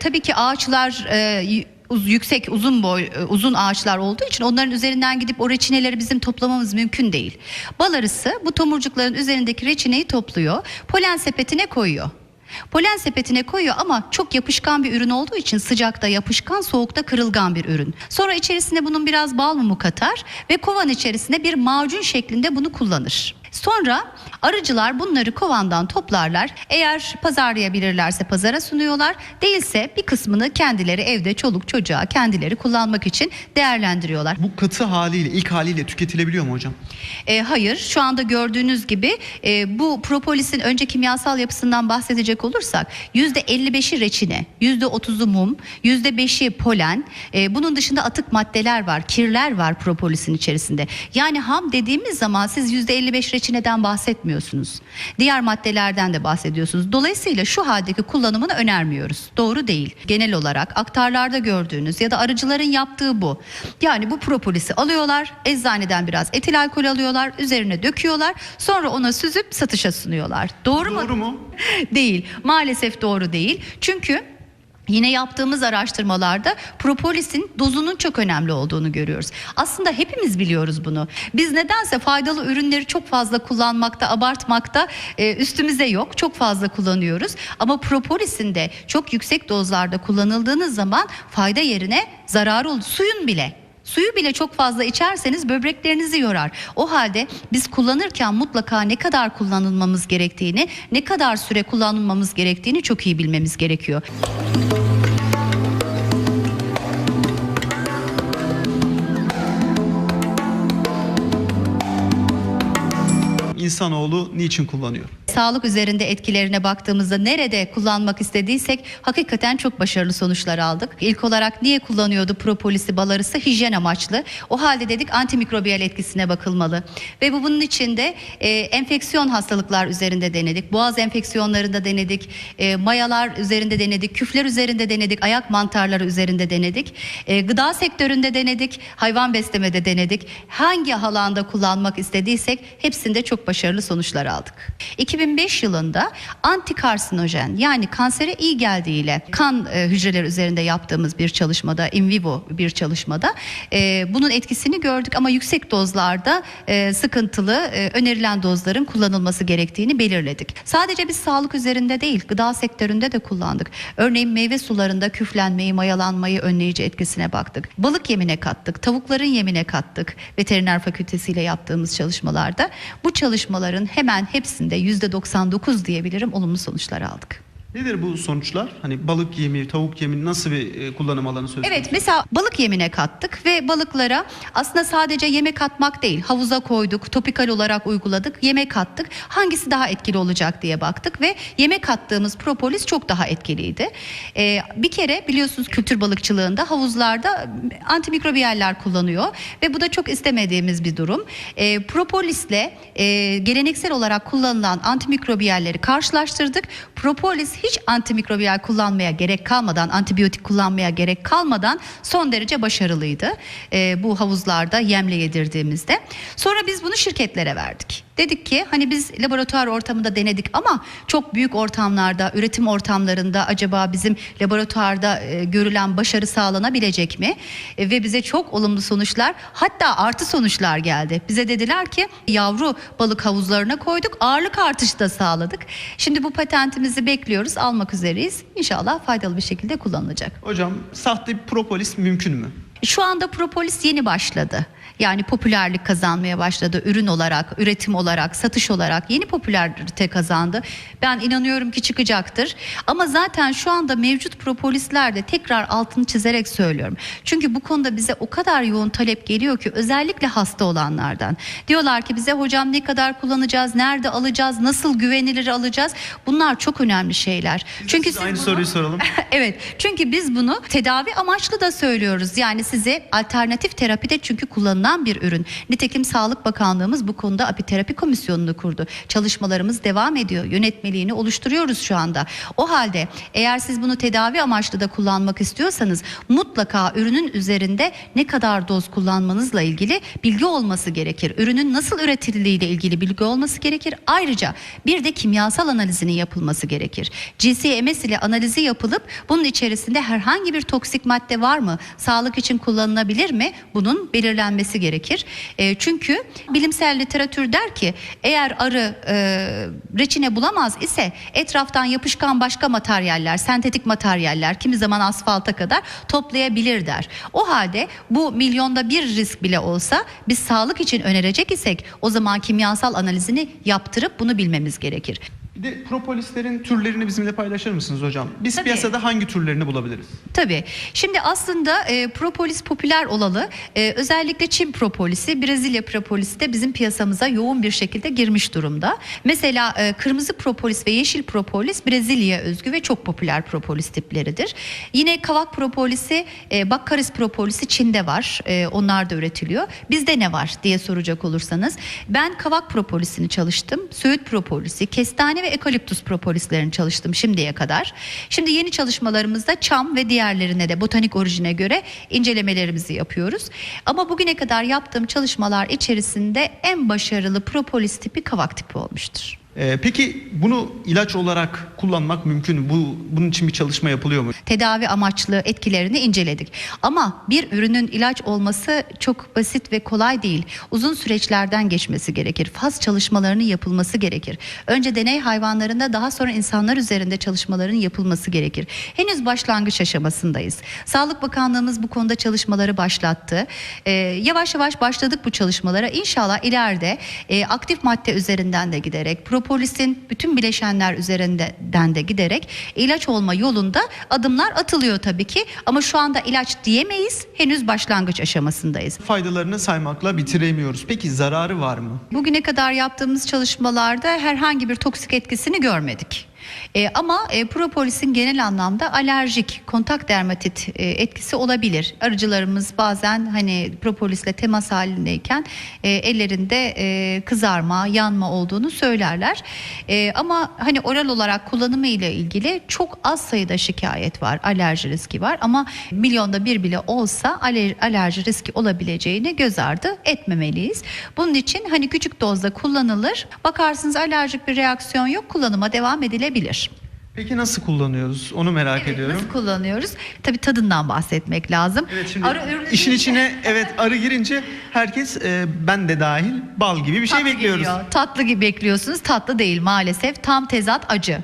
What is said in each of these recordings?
Tabii ki ağaçlar e, yüksek uzun boy e, uzun ağaçlar olduğu için onların üzerinden gidip o reçineleri bizim toplamamız mümkün değil. Bal arısı bu tomurcukların üzerindeki reçineyi topluyor, polen sepetine koyuyor. Polen sepetine koyuyor ama çok yapışkan bir ürün olduğu için sıcakta yapışkan, soğukta kırılgan bir ürün. Sonra içerisine bunun biraz bal mumu katar ve kovan içerisine bir macun şeklinde bunu kullanır. Sonra arıcılar bunları kovandan toplarlar. Eğer pazarlayabilirlerse pazara sunuyorlar. Değilse bir kısmını kendileri evde çoluk çocuğa kendileri kullanmak için değerlendiriyorlar. Bu katı haliyle, ilk haliyle tüketilebiliyor mu hocam? E, hayır, şu anda gördüğünüz gibi e, bu propolisin önce kimyasal yapısından bahsedecek olursak %55'i reçine, %30'u mum, %5'i polen. E, bunun dışında atık maddeler var, kirler var propolisin içerisinde. Yani ham dediğimiz zaman siz %55 reçineden bahsetmiyorsunuz. Diğer maddelerden de bahsediyorsunuz. Dolayısıyla şu haldeki kullanımını önermiyoruz. Doğru değil. Genel olarak aktarlarda gördüğünüz ya da arıcıların yaptığı bu. Yani bu propolisi alıyorlar, eczaneden biraz etil alkol alıyorlar, üzerine döküyorlar, sonra ona süzüp satışa sunuyorlar. Doğru, mu? Doğru mu? değil. Maalesef doğru değil. Çünkü Yine yaptığımız araştırmalarda propolisin dozunun çok önemli olduğunu görüyoruz. Aslında hepimiz biliyoruz bunu. Biz nedense faydalı ürünleri çok fazla kullanmakta, abartmakta e, üstümüze yok. Çok fazla kullanıyoruz. Ama propolisin de çok yüksek dozlarda kullanıldığınız zaman fayda yerine zararı olur. Suyun bile Suyu bile çok fazla içerseniz böbreklerinizi yorar. O halde biz kullanırken mutlaka ne kadar kullanılmamız gerektiğini, ne kadar süre kullanılmamız gerektiğini çok iyi bilmemiz gerekiyor. İnsanoğlu niçin kullanıyor? Sağlık üzerinde etkilerine baktığımızda nerede kullanmak istediysek hakikaten çok başarılı sonuçlar aldık. İlk olarak niye kullanıyordu propolisi bal arısı? Hijyen amaçlı. O halde dedik antimikrobiyal etkisine bakılmalı. Ve bu bunun içinde e, enfeksiyon hastalıklar üzerinde denedik. Boğaz enfeksiyonlarında denedik. e, mayalar üzerinde denedik. Küfler üzerinde denedik. Ayak mantarları üzerinde denedik. e, gıda sektöründe denedik. Hayvan beslemede denedik. Hangi alanda kullanmak istediysek hepsinde çok başarılı sonuçlar aldık. 2005 yılında antikarsinojen yani kansere iyi geldiğiyle kan e, hücreleri üzerinde yaptığımız bir çalışmada in vivo bir çalışmada e, bunun etkisini gördük ama yüksek dozlarda e, sıkıntılı e, önerilen dozların kullanılması gerektiğini belirledik. Sadece biz sağlık üzerinde değil gıda sektöründe de kullandık. Örneğin meyve sularında küflenmeyi mayalanmayı önleyici etkisine baktık. Balık yemine kattık, tavukların yemine kattık veteriner fakültesiyle yaptığımız çalışmalarda. Bu çalışmaların hemen hepsinde %99 diyebilirim olumlu sonuçlar aldık. Nedir bu sonuçlar? Hani balık yemi, tavuk yemi nasıl bir e, kullanım alanı söz? Evet mesela balık yemine kattık ve balıklara aslında sadece yeme katmak değil havuza koyduk topikal olarak uyguladık yeme kattık hangisi daha etkili olacak diye baktık ve yeme kattığımız propolis çok daha etkiliydi. Ee, bir kere biliyorsunuz kültür balıkçılığında havuzlarda antimikrobiyeller kullanıyor ve bu da çok istemediğimiz bir durum. Ee, propolisle e, geleneksel olarak kullanılan antimikrobiyelleri karşılaştırdık. Propolis hiç antimikrobiyal kullanmaya gerek kalmadan, antibiyotik kullanmaya gerek kalmadan son derece başarılıydı. Ee, bu havuzlarda yemle yedirdiğimizde. Sonra biz bunu şirketlere verdik. Dedik ki hani biz laboratuvar ortamında denedik ama çok büyük ortamlarda, üretim ortamlarında acaba bizim laboratuvarda e, görülen başarı sağlanabilecek mi? E, ve bize çok olumlu sonuçlar hatta artı sonuçlar geldi. Bize dediler ki yavru balık havuzlarına koyduk ağırlık artışı da sağladık. Şimdi bu patentimizi bekliyoruz almak üzereyiz. İnşallah faydalı bir şekilde kullanılacak. Hocam sahte propolis mümkün mü? Şu anda propolis yeni başladı. Yani popülerlik kazanmaya başladı ürün olarak, üretim olarak, satış olarak yeni popülerite kazandı. Ben inanıyorum ki çıkacaktır. Ama zaten şu anda mevcut propolisler de tekrar altını çizerek söylüyorum. Çünkü bu konuda bize o kadar yoğun talep geliyor ki özellikle hasta olanlardan. Diyorlar ki bize hocam ne kadar kullanacağız, nerede alacağız, nasıl güvenilir alacağız? Bunlar çok önemli şeyler. Çünkü Size siz aynı bunu- soruyu soralım. evet çünkü biz bunu tedavi amaçlı da söylüyoruz. Yani siz size alternatif terapide çünkü kullanılan bir ürün. Nitekim Sağlık Bakanlığımız bu konuda apiterapi komisyonunu kurdu. Çalışmalarımız devam ediyor. Yönetmeliğini oluşturuyoruz şu anda. O halde eğer siz bunu tedavi amaçlı da kullanmak istiyorsanız mutlaka ürünün üzerinde ne kadar doz kullanmanızla ilgili bilgi olması gerekir. Ürünün nasıl üretildiği ile ilgili bilgi olması gerekir. Ayrıca bir de kimyasal analizinin yapılması gerekir. GCMS ile analizi yapılıp bunun içerisinde herhangi bir toksik madde var mı? Sağlık için kullanılabilir mi? Bunun belirlenmesi gerekir. E, çünkü bilimsel literatür der ki eğer arı e, reçine bulamaz ise etraftan yapışkan başka materyaller, sentetik materyaller kimi zaman asfalta kadar toplayabilir der. O halde bu milyonda bir risk bile olsa biz sağlık için önerecek isek o zaman kimyasal analizini yaptırıp bunu bilmemiz gerekir. Bir de propolislerin türlerini bizimle paylaşır mısınız hocam? Biz Tabii. piyasada hangi türlerini bulabiliriz? Tabii. Şimdi aslında e, propolis popüler olalı e, özellikle Çin propolisi, Brezilya propolisi de bizim piyasamıza yoğun bir şekilde girmiş durumda. Mesela e, kırmızı propolis ve yeşil propolis Brezilya'ya özgü ve çok popüler propolis tipleridir. Yine kavak propolisi, e, bakkaris propolisi Çin'de var. E, onlar da üretiliyor. Bizde ne var diye soracak olursanız. Ben kavak propolisini çalıştım. Söğüt propolisi, kestane ve ekaliptus propolislerini çalıştım şimdiye kadar. Şimdi yeni çalışmalarımızda çam ve diğerlerine de botanik orijine göre incelemelerimizi yapıyoruz. Ama bugüne kadar yaptığım çalışmalar içerisinde en başarılı propolis tipi kavak tipi olmuştur. Ee, peki bunu ilaç olarak kullanmak mümkün mü? Bu, bunun için bir çalışma yapılıyor mu? tedavi amaçlı etkilerini inceledik. Ama bir ürünün ilaç olması çok basit ve kolay değil. Uzun süreçlerden geçmesi gerekir. Faz çalışmalarının yapılması gerekir. Önce deney hayvanlarında daha sonra insanlar üzerinde çalışmaların yapılması gerekir. Henüz başlangıç aşamasındayız. Sağlık Bakanlığımız bu konuda çalışmaları başlattı. Ee, yavaş yavaş başladık bu çalışmalara. İnşallah ileride e, aktif madde üzerinden de giderek propolisin bütün bileşenler üzerinden de giderek ilaç olma yolunda adımlar atılıyor tabii ki ama şu anda ilaç diyemeyiz. Henüz başlangıç aşamasındayız. Faydalarını saymakla bitiremiyoruz. Peki zararı var mı? Bugüne kadar yaptığımız çalışmalarda herhangi bir toksik etkisini görmedik. E, ama e, propolisin genel anlamda alerjik kontak dermatit e, etkisi olabilir. Arıcılarımız bazen hani propolisle temas halindeyken e, ellerinde e, kızarma, yanma olduğunu söylerler. E, ama hani oral olarak kullanımı ile ilgili çok az sayıda şikayet var, alerji riski var. Ama milyonda bir bile olsa aler- alerji riski olabileceğini göz ardı etmemeliyiz. Bunun için hani küçük dozda kullanılır. Bakarsınız alerjik bir reaksiyon yok, kullanıma devam edilebilir. famílias. Peki nasıl kullanıyoruz? Onu merak Evet, ediyorum. Nasıl kullanıyoruz? Tabii tadından bahsetmek lazım. Evet şimdi Arı ürünü işin deyince- içine evet arı girince herkes e, ben de dahil bal gibi bir şey Tatlı bekliyoruz. geliyor. Tatlı gibi bekliyorsunuz. Tatlı değil maalesef. Tam tezat acı.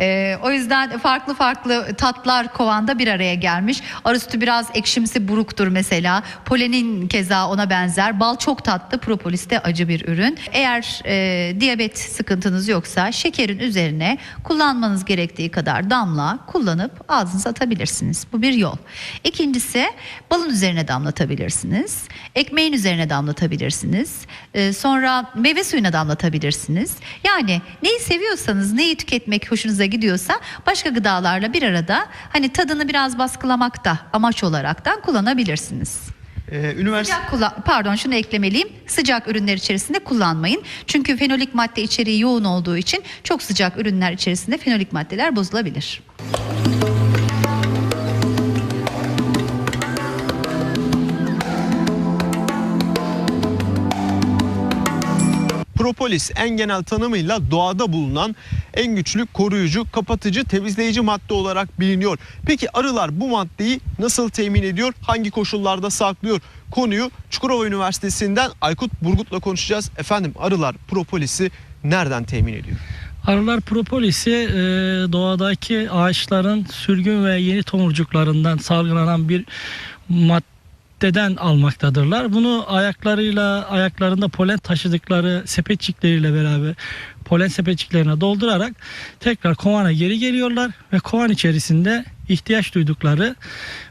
Ee, o yüzden farklı farklı tatlar kovanda bir araya gelmiş. Arı sütü biraz ekşimsi buruktur mesela. Polenin keza ona benzer. Bal çok tatlı. Propolis de acı bir ürün. Eğer e, diyabet sıkıntınız yoksa şekerin üzerine kullanmanız gerektiği kadar damla kullanıp ağzınıza atabilirsiniz. Bu bir yol. İkincisi balın üzerine damlatabilirsiniz. Ekmeğin üzerine damlatabilirsiniz. Ee, sonra meyve suyuna damlatabilirsiniz. Yani neyi seviyorsanız, neyi tüketmek hoşunuza gidiyorsa başka gıdalarla bir arada hani tadını biraz baskılamak da amaç olaraktan kullanabilirsiniz. Ee, üniversite Sıcak kullan- pardon şunu eklemeliyim. Sıcak ürünler içerisinde kullanmayın. Çünkü fenolik madde içeriği yoğun olduğu için çok sıcak ürünler içerisinde fenolik maddeler bozulabilir. Propolis en genel tanımıyla doğada bulunan en güçlü koruyucu, kapatıcı, temizleyici madde olarak biliniyor. Peki arılar bu maddeyi nasıl temin ediyor? Hangi koşullarda saklıyor? Konuyu Çukurova Üniversitesi'nden Aykut Burgut'la konuşacağız. Efendim arılar propolis'i nereden temin ediyor? Arılar propolisi e, doğadaki ağaçların sürgün ve yeni tomurcuklarından salgılanan bir maddeden almaktadırlar. Bunu ayaklarıyla ayaklarında polen taşıdıkları sepetçikleriyle beraber polen sepetçiklerine doldurarak tekrar kovana geri geliyorlar ve kovan içerisinde ihtiyaç duydukları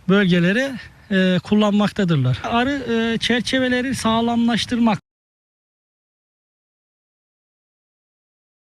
bölgelere e, kullanmaktadırlar. Arı e, çerçeveleri sağlamlaştırmak